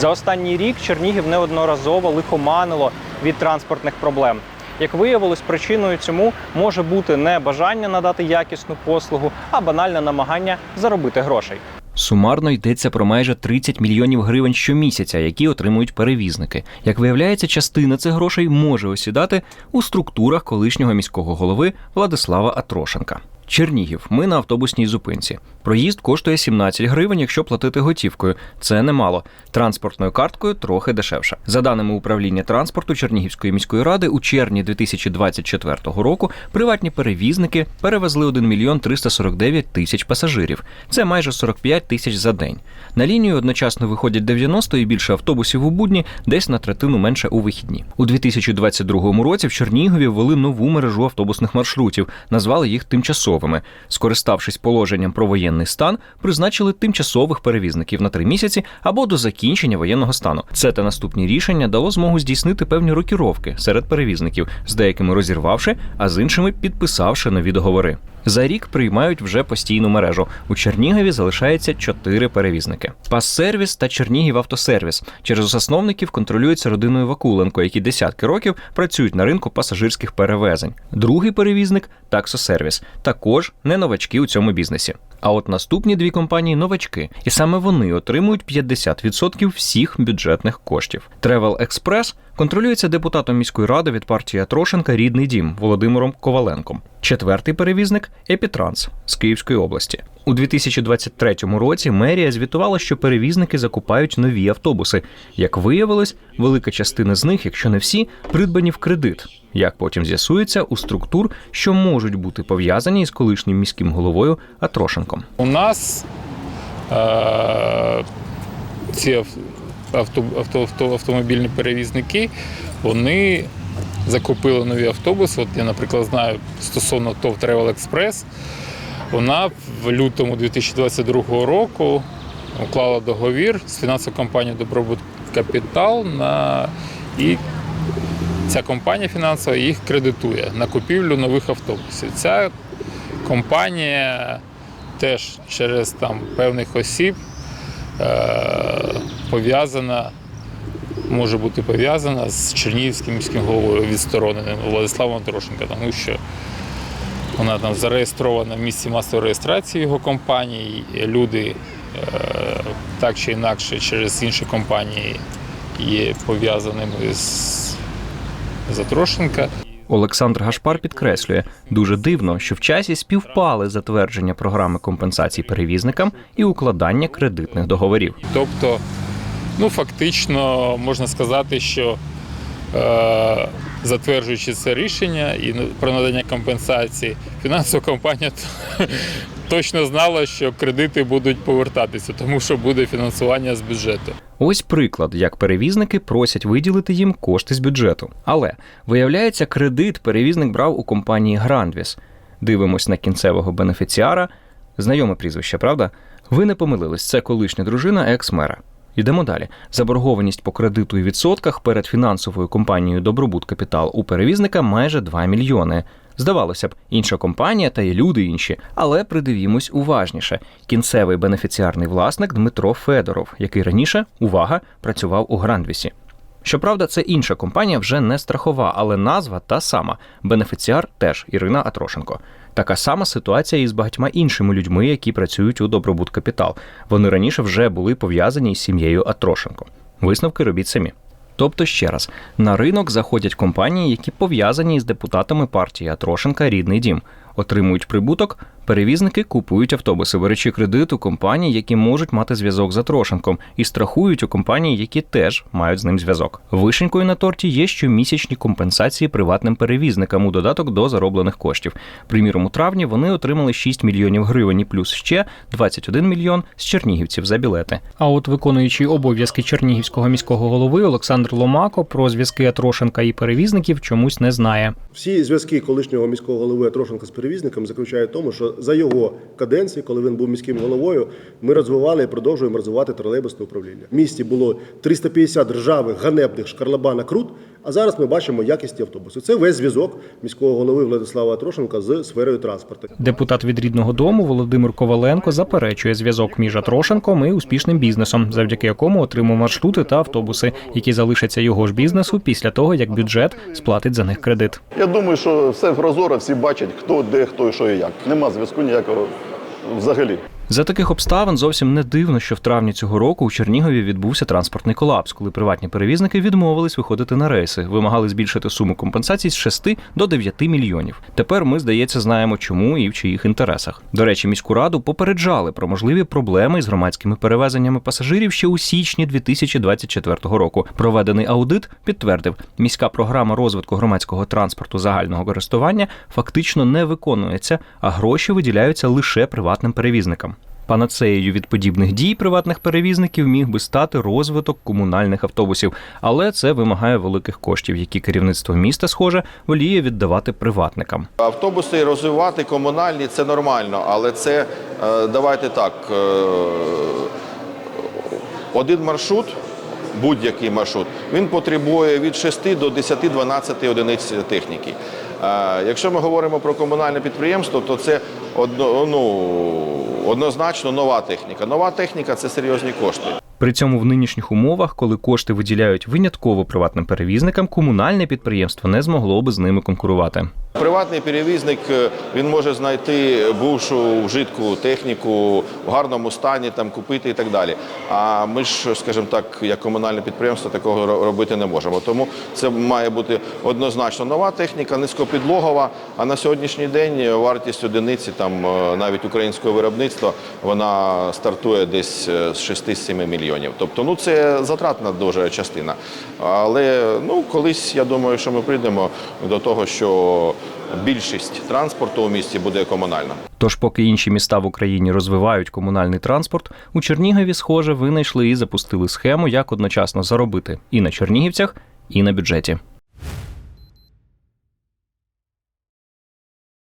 За останній рік Чернігів неодноразово лихоманило від транспортних проблем. Як виявилось, причиною цьому може бути не бажання надати якісну послугу, а банальне намагання заробити грошей. Сумарно йдеться про майже 30 мільйонів гривень щомісяця, які отримують перевізники. Як виявляється, частина цих грошей може осідати у структурах колишнього міського голови Владислава Атрошенка. Чернігів. Ми на автобусній зупинці. Проїзд коштує 17 гривень, якщо платити готівкою. Це немало. Транспортною карткою трохи дешевше. За даними управління транспорту Чернігівської міської ради, у червні 2024 року приватні перевізники перевезли 1 мільйон 349 тисяч пасажирів. Це майже 45 тисяч за день. На лінію одночасно виходять 90 і більше автобусів у будні, десь на третину менше у вихідні. У 2022 році в Чернігові ввели нову мережу автобусних маршрутів, назвали їх тимчасовими. Скориставшись положенням про воєнний стан, призначили тимчасових перевізників на три місяці або до закінчення воєнного стану. Це та наступні рішення дало змогу здійснити певні рокіровки серед перевізників, з деякими розірвавши, а з іншими підписавши нові договори. За рік приймають вже постійну мережу. У Чернігові залишається чотири перевізники: Пас-сервіс та Чернігів автосервіс. Через засновників контролюється родиною Вакуленко, які десятки років працюють на ринку пасажирських перевезень. Другий перевізник таксосервіс. Також не новачки у цьому бізнесі. А от наступні дві компанії новачки, і саме вони отримують 50% всіх бюджетних коштів. Travel Express контролюється депутатом міської ради від партії Атрошенка Рідний дім Володимиром Коваленком. Четвертий перевізник Епітранс з Київської області. У 2023 році мерія звітувала, що перевізники закупають нові автобуси. Як виявилось, велика частина з них, якщо не всі, придбані в кредит. Як потім з'ясується, у структур, що можуть бути пов'язані із колишнім міським головою Атрошенком. У нас е, ці авто, авто, авто, автомобільні перевізники вони закупили нові автобуси. От я, наприклад, знаю стосовно ТОВ Travel Express, вона в лютому 2022 року уклала договір з фінансовою компанією Добробут Капітал на і ця компанія фінансова їх кредитує на купівлю нових автобусів. Ця компанія теж через там певних осіб е, пов'язана, може бути пов'язана з Чернігівським міським головою відстороненим Владиславом Трошенка, тому що вона там зареєстрована в місці масової реєстрації його компанії. Люди е, так чи інакше через інші компанії є пов'язаними з Затрошенка. Олександр Гашпар підкреслює, дуже дивно, що в часі співпали затвердження програми компенсації перевізникам і укладання кредитних договорів. Тобто, ну фактично можна сказати, що затверджуючи це рішення і про надання компенсації, фінансова компанія точно знала, що кредити будуть повертатися, тому що буде фінансування з бюджету. Ось приклад, як перевізники просять виділити їм кошти з бюджету. Але виявляється, кредит перевізник брав у компанії Грандвіс. Дивимось на кінцевого бенефіціара. Знайоме прізвище, правда? Ви не помилились, це колишня дружина екс-мера. Йдемо далі. Заборгованість по кредиту і відсотках перед фінансовою компанією Добробут Капітал у перевізника майже 2 мільйони. Здавалося б, інша компанія та й люди інші, але придивімось уважніше. Кінцевий бенефіціарний власник Дмитро Федоров, який раніше, увага, працював у Грандвісі. Щоправда, це інша компанія вже не страхова, але назва та сама. Бенефіціар теж Ірина Атрошенко. Така сама ситуація і з багатьма іншими людьми, які працюють у Добробут Капітал. Вони раніше вже були пов'язані з сім'єю Атрошенко. Висновки робіть самі. Тобто, ще раз, на ринок заходять компанії, які пов'язані із депутатами партії Атрошенка Рідний дім, отримують прибуток. Перевізники купують автобуси, беручи кредит у компаній, які можуть мати зв'язок з Атрошенком, і страхують у компаній, які теж мають з ним зв'язок. Вишенькою на торті є щомісячні компенсації приватним перевізникам у додаток до зароблених коштів. Приміром, у травні вони отримали 6 мільйонів гривень і плюс ще 21 мільйон з чернігівців за білети. А от виконуючий обов'язки Чернігівського міського голови Олександр Ломако про зв'язки Атрошенка і перевізників чомусь не знає. Всі зв'язки колишнього міського голови Трошенка з перевізником заключають в тому, що за його каденції, коли він був міським головою, ми розвивали і продовжуємо розвивати тролейбусне управління. В місті було 350 ржавих ганебних шкарлабана крут, А зараз ми бачимо якісні автобуси. Це весь зв'язок міського голови Владислава Трошенка з сферою транспорту. Депутат від рідного дому Володимир Коваленко заперечує зв'язок між Атрошенком і успішним бізнесом, завдяки якому отримав маршрути та автобуси, які залишаться його ж бізнесу після того, як бюджет сплатить за них кредит. Я думаю, що все прозоро, всі бачать, хто де, хто і що і як. Нема зв'язку ніякого взагалі. За таких обставин зовсім не дивно, що в травні цього року у Чернігові відбувся транспортний колапс, коли приватні перевізники відмовились виходити на рейси, вимагали збільшити суму компенсацій з 6 до 9 мільйонів. Тепер ми, здається, знаємо, чому і в чиїх інтересах. До речі, міську раду попереджали про можливі проблеми з громадськими перевезеннями пасажирів ще у січні 2024 року. Проведений аудит підтвердив, міська програма розвитку громадського транспорту загального користування фактично не виконується, а гроші виділяються лише приватним перевізникам. Панацеєю від подібних дій приватних перевізників міг би стати розвиток комунальних автобусів, але це вимагає великих коштів, які керівництво міста, схоже, воліє віддавати приватникам. Автобуси розвивати комунальні це нормально, але це е, давайте так. е, Один маршрут, будь-який маршрут, він потребує від 6 до 10-12 одиниць техніки. Якщо ми говоримо про комунальне підприємство, то це одно, ну, однозначно нова техніка. Нова техніка це серйозні кошти. При цьому в нинішніх умовах, коли кошти виділяють винятково приватним перевізникам, комунальне підприємство не змогло би з ними конкурувати. Приватний перевізник е, він може знайти бувшу вжитку техніку в гарному стані, там купити і так далі. А ми ж, скажімо так, як комунальне підприємство, такого робити не можемо. Тому це має бути однозначно нова техніка, низькопідлогова. А на сьогоднішній день вартість одиниці, там е, навіть українського виробництва, вона стартує десь е, з 6-7 мільйонів. Тобто, ну це затратна дуже частина. Але ну колись я думаю, що ми прийдемо до того, що більшість транспорту у місті буде комунальна. Тож, поки інші міста в Україні розвивають комунальний транспорт, у Чернігові, схоже, винайшли і запустили схему, як одночасно заробити і на чернігівцях, і на бюджеті.